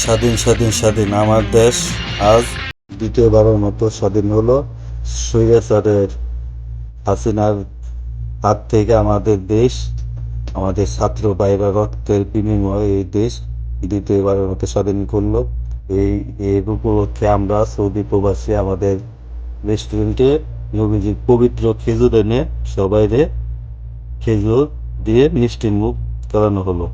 স্বাধীন স্বাধীন স্বাধীন। আমার দেশ আজ দ্বিতীয়বারের মতো স্বাধীন হলো। স্বৈরাচারের হাসিনার হাত থেকে আমাদের দেশ, আমাদের ছাত্র ভাইরা রক্তের বিনিময়ে এই দেশ দ্বিতীয়বারের মতো স্বাধীন করল। এই, এর উপলক্ষে আমরা সৌদি প্রবাসী, আমাদের রেস্টুরেন্টে নবীজির পবিত্র খেজুর এনে সবাইরে খেজুর দিয়ে মিষ্টি মুখ করানো হলো।